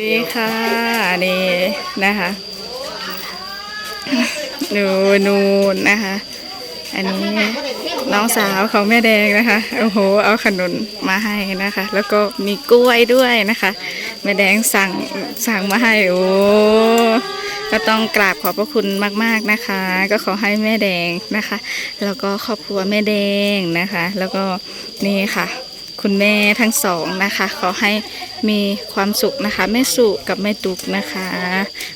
ดีค่ะนี่นะคะนูนูนนะคะ อันนี้น้องสาวของแม่แดงนะคะโอ้โหเอาขนุนมาให้นะคะ แล้วก็มีกล้วยด้วยนะคะ แม่แดงสั่งสั่งมาให้โอ้ก็ต้องกราบขอบพระคุณมากๆนะคะ ก็ขอให้แม่แดงนะคะ แล้วก็ครอบครัวแม่แดงนะคะ แล้วก็นี่ค่ะ คุณแม่ทั้งสองนะคะ ขอให้มีความสุขนะคะแม่สุกับแม่ตุกนะคะ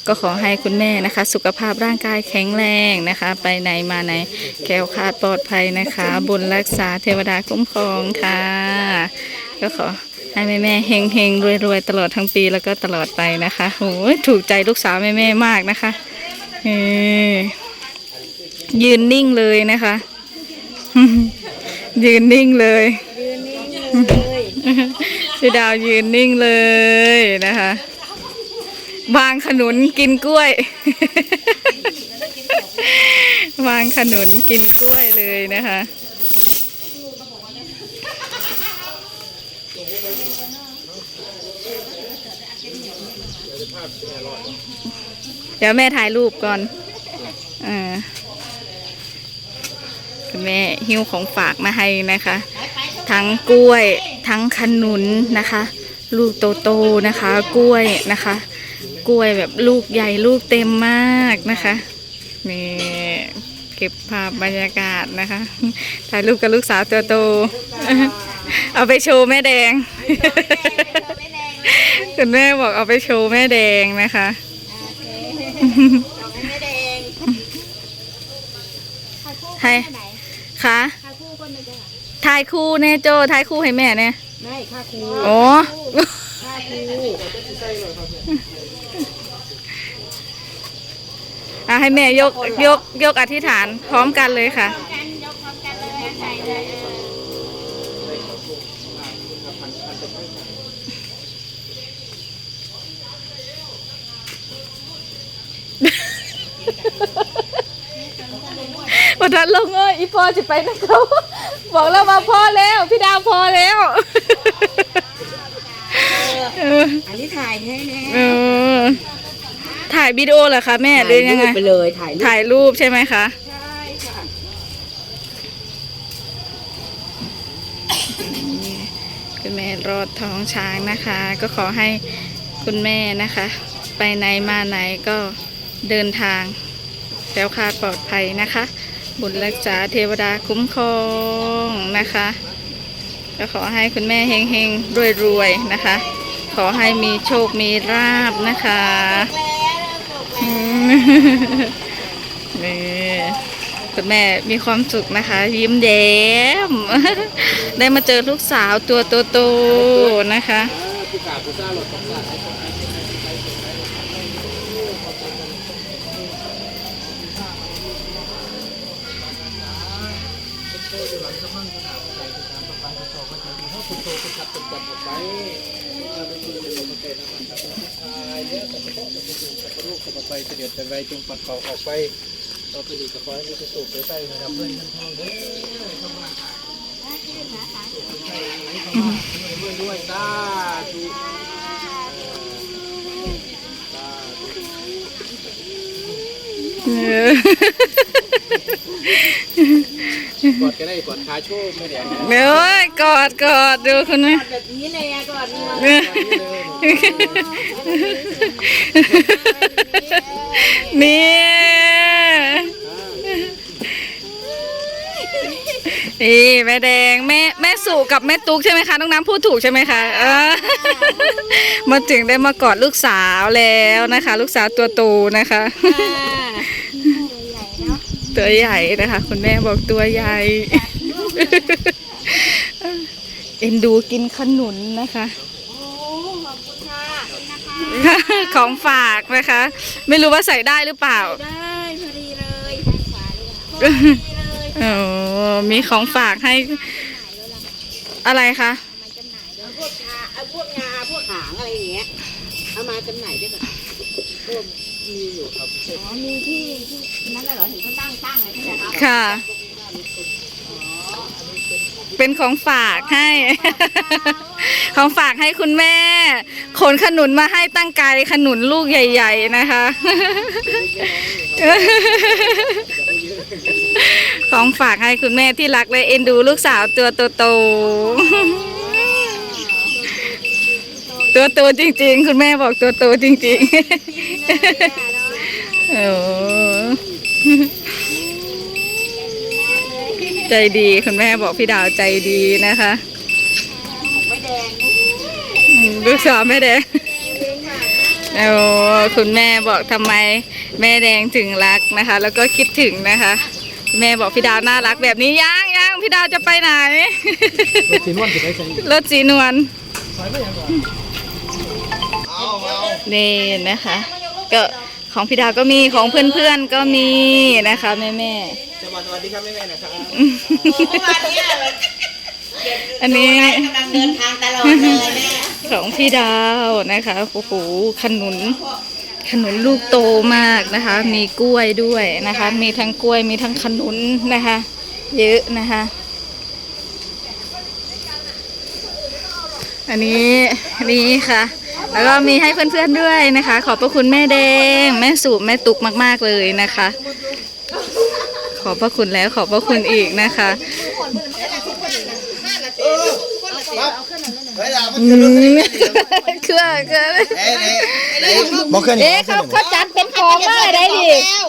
ก็ขอให้คุณแม่นะคะ สุขภาพร่างกายแข็งแรงนะคะ ไปไหนมาไหนแคล้วคลาดปลอดภัยนะคะ บุญรักษาเทวดาคุ้มครองค่ะ ก็ขอให้แม่แม่เฮงเฮงรวยรวยตลอดทั้งปีแล้วก็ตลอดไปนะคะโอ้ยถูกใจลูกสาวแม่แม่มากนะคะนี่ยืนนิ่งเลยนะคะ ยืนนิ่งเลย พี่ดาวยืนนิ่งเลยนะคะวางขนุนกินกล้วย วางขนุนกินกล้วยเลยนะคะเดี๋ยวแม่ถ่ายรูปก่อนอ่าคุณแม่หิ้วของฝากมาให้นะคะ ทั้งกล้วย ทั้งขนุนนะคะ ลูกโตๆนะคะ กล้วยนะคะ กล้วยแบบลูกใหญ่ลูกเต็มมากนะคะนี่เก็บภาพบรรยากาศนะคะถ่ายรูปกับลูกสาวตัวโต เอาไปโชว์แม่แดงคุณแม่บอกเอาไปโชว์แม่แดงนะคะไม่แดงให้คะค่าคู่ก็ไม่ได้ ถ่ายคู่แน่โจถ่ายคู่ให้แม่เนี่ยไม่ค่าครูโอ้ค่าครูอะให้แม่ยกยกยกอธิษฐานพร้อมกันเลยค่ะกันย กพร้อมกันเลยใส่เลยวันนั้นลงเอ้ยอีพอจะไปนะเขาบอกเรามาพอแล้ว พี่ดาวพอแล้วเอออันนี้ถ่ายให้แน่เออถ่ายวิดีโอเหรอคะแม่หรือยังไงไปเลยถ่ายรูปถ่ายรูปใช่ไหมคะใช่ค่ะคุณแม่รอดท้องช้างนะคะ ก็ขอให้คุณแม่นะคะ ไปไหนมาไหนก็เดินทางแคล้วคลาดปลอดภัยนะคะ บุญรักษาเทวดาคุ้มครองนะคะ ก็ขอให้คุณแม่เฮงเฮงรวยรวยๆนะคะ ขอให้มีโชคมีราบนะคะนี่คุณแม่มีความสุขนะคะ ยิ้มแย้ม ได้มาเจอลูกสาวตัวโตๆนะคะ ไปเสด็จแต่ใบจงปัดเป่าออกไปเราไปดูกับคอยมีสุขไปใต้นะครับเพื่อนท่านทองเด้อด้วยด้วยสาธุเออ กอดก็ได้กอดขาโชว์ไม่แดงเดี๋ยวกอดกอดดูคุณแม่แบบนี้เลยอะก่อนนี่เออเนี่ยนี่แม่แดงแม่แม่สุกับแม่ตุ๊กใช่ไหมคะน้องน้ำพูดถูกใช่ไหมคะเออมาถึงได้มากอดลูกสาวแล้วนะคะ ลูกสาวตัวโตนะคะ ตัวใหญ่นะคะ คุณแม่บอกตัวใหญ่ เอ็นดูกินขนุนนะคะโอ้ขอบคุณค่ะนะคะ ของฝากนะคะ ไม่รู้ว่าใส่ได้หรือเปล่า ได้พอดีเลยทางขวาเลยค่ะพอดีเลยโอ้มีของฝากให้ อะไรคะมาจำหน่ายด้วยพวกชาเอาพวกงาพวกหางอะไรอย่างเงี้ย เอามาจำหน่ายด้วยก่อน มีอยู่ครับอ๋อมีที่ที่นั่นน่ะเหรอเห็นเขาตั้งตั้งเลยใช่ไหมคะค่ะ เป็นของฝากให้ ของฝากให้คุณแม่ ขนขนุนมาให้ตั้งไกลขนุนลูกใหญ่ ๆ นะคะ ของฝากให้คุณแม่ที่รักและเอ็นดูลูกสาวตัวโตๆ ตัวโตจริง ๆ คุณแม่บอกตัวโตจริง ๆ โอ้ใจดีคุณแม่บอกพี่ดาวใจดีนะคะอืมลูกสาวแม่แดงโอ้คุณแม่บอกทำไมแม่แดงถึงรักนะคะ แล้วก็คิดถึงนะคะ แม่บอกพี่ดาวน่ารักแบบนี้ยังยังพี่ดาวจะไปไหนรถสีนวลจะไปใส่รถสีนวลใส่ไม่ยังก่อ นนี่นะคะ ก็ของพี่ดาวก็มีของเพื่อนๆก็มีนะคะแม่แม่สวัสดีครับแม่ๆนะครับๆอันนี้กำลังเดินทางตลอดเลยแม่ของพี่ดาวนะคะโอ้โหขนุนขนุนลูกโตมากนะคะ มีกล้วยด้วยนะคะ มีทั้งกล้วยมีทั้งขนุนนะคะ เยอะนะคะ อันนี้นี่ค่ะ แล้วก็มีให้เพื่อนๆด้วยนะคะ ขอบพระคุณแม่แดง แม่สูบแม่ตุกมากๆเลยนะคะ ขอบพระคุณแล้วขอบพระคุณอีกนะคะเฮ้ยล่ะมันอืมเครื่องเครื่องเอ๊ะเอ๊ะบอกขึ้นเอ๊ะเขาเขาจัดเป็น กองมาได้ดิ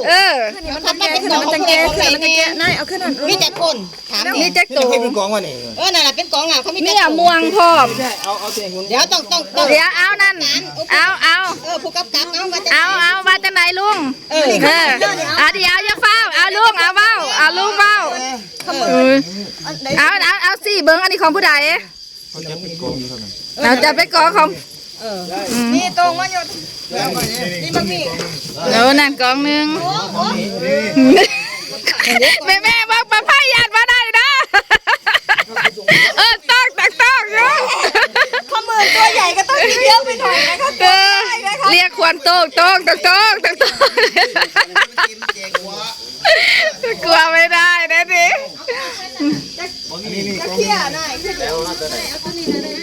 เออมันทำเป็นกล่องมันจะแก้มันจะแก้นายเอาขึ้นนั่นมีแต่คนถามนี่นี่แจ็คนี่โตจะเป็นกองวะนี่เออนั่นแหละเป็นกล่องน่ะเขามีมีแต่อะม่วงพร้อมเอาเอาเสียงคุณเดี๋ยวต้องต้องต้องเดี๋ยวเอานั่นเอาเอาเออผู้กำกับเอามาจะเอาเอามาจากไหนลุงเออเออเอาเดี๋ยวอย่าเฝ้าเอาลุงเอาเฝ้าเอาลุงเฝ้าเออเอาเอาเอาสิเบิ้งอันนี้ของผู้ใดเขาจะเป็นกองอยู่เท่านั้นเราจะไปกองของ นี่ตรงมาอยู่นี่มันมีเออนั่นกองหนึ่งแม่แม่บอกปลาพายานมาได้นะเออต้องต้องต้องเนาะข้อมือตัวใหญ่ก็ต้องเยอะไปหน่อยนะคะเออเรียกควรโต้งโต้งโต้งโต้งโต้งโต้งกลัวไม่ได้นะดินี่นี่กองเที่ยหน่อย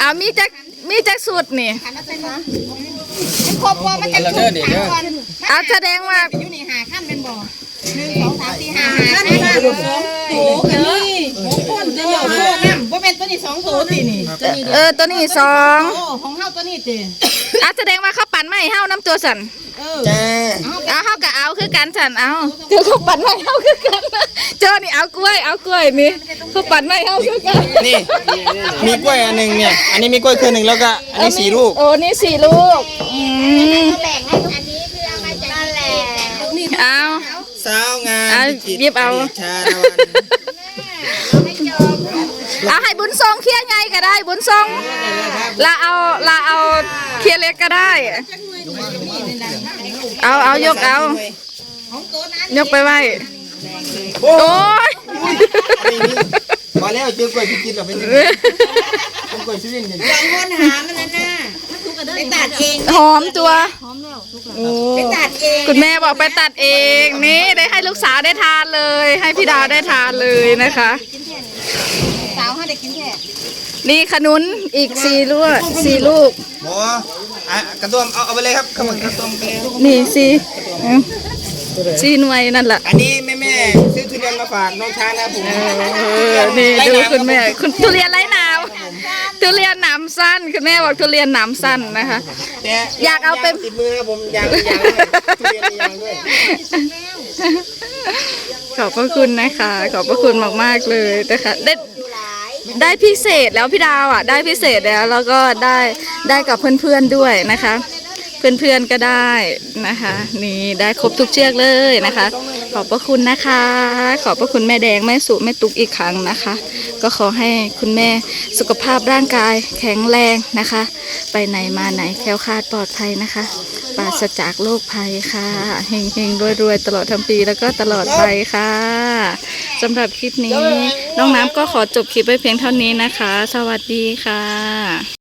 เอามีจัก มีจักสุดนี่ครอบครัวมันจะถูกถามก่อนเอาแสดงว่าอยู่นี่หาขั้นเป็นบ่อหนึ่งสองสามสี่ห้าหาขั้นห้าโอ้กันนี่หกคนจะหยอกโคตรน้ำว่าเป็นตัวนี้สองตัวตี นี่เออตัวนี้สองโอ้ของเฮาตัวนี้ตีเอาแสดงว่าเขาปั่นไม่เฮาน้ำตัวสันเออจ้าเอาเฮากับเอาคือกันสันเอาคือเขาปั่นไม่เฮาคือกันเจอนี่เอากล้วยเอากล้วยนี่เขาปั่นไม่เฮาคือกันนี่มีกล้วยอันหนึ่งเนี่ย อันนี้มีกล้วยเครือหนึ่งแล้วก็อันนี้สี่ลูกโอ้นี่สี่ลูกอืมแบ่งให้อันนี้คือเอามาจากนั่นแหละนี่เอาสาวงามเอาพิจิตรหยิบเอาอดีตชาละวัน เอาให้บุญทรงเคลียร์ไงก็ได้ บุญทรงลาเอาลาเอาเคลียร์เล็กก็ได้ เอาเอายกเอายกไปไว้โอ้ยนี่นี่พอแล้วเจอกล้วยพิจิตรเราเป็นยังไงเป็นกล้วยสุรินทร์เนี่ยสองคนหามันนั่นน่ะไปตัดเองหอมตัวโอ้ไปตัดเองคุณแม่บอกไปตัดเองนี่ได้ให้ลูกสาวได้ทานเลย ให้พี่ดาวได้ทานเลยนะคะ สาวให้ได้กินแค่นี่ขนุนอีกสี่ลูกสี่ลูกบออะกระต้มเอาเอาไปเลยครับขมันกระต้มไปเลยนี่สี่เอาสี่หน่วยนั่นแหละอันนี้แม่แม่ๆซื้อทุเรียนมาฝากน้องชายนะครับผมเออนี่ดูคุณแม่คุณทุเรียนไร้หนาวทุเรียนหนามสั้นคุณแม่บอกทุเรียนหนามสั้นนะคะ แต่อยากเอาไป ติดมือครับผมยางยางด้วยทุเรียนยางด้วย ขอบพระคุณนะคะ ขอบพระคุณมากๆเลยนะคะได้ได้พิเศษแล้วพี่ดาวอะ ได้พิเศษแล้วแล้วก็ได้ได้กับเพื่อนๆด้วยนะคะ เพื่อนๆก็ได้นะคะ นี่ได้ครบทุกเชือกเลยนะคะ ขอบพระคุณนะคะ ขอบพระคุณแม่แดงแม่สุแม่ตุกอีกครั้งนะคะ ก็ขอให้คุณแม่สุขภาพร่างกายแข็งแรงนะคะ ไปไหนมาไหนแคล้วคลาดปลอดภัยนะคะปราศจากโรคภัยค่ะเฮงเฮงรวยรวยๆตลอดทั้งปีแล้วก็ตลอดไปค่ะสำหรับคลิปนี้น้องน้ำก็ขอจบคลิปไว้เพียงเท่านี้นะคะ สวัสดีค่ะ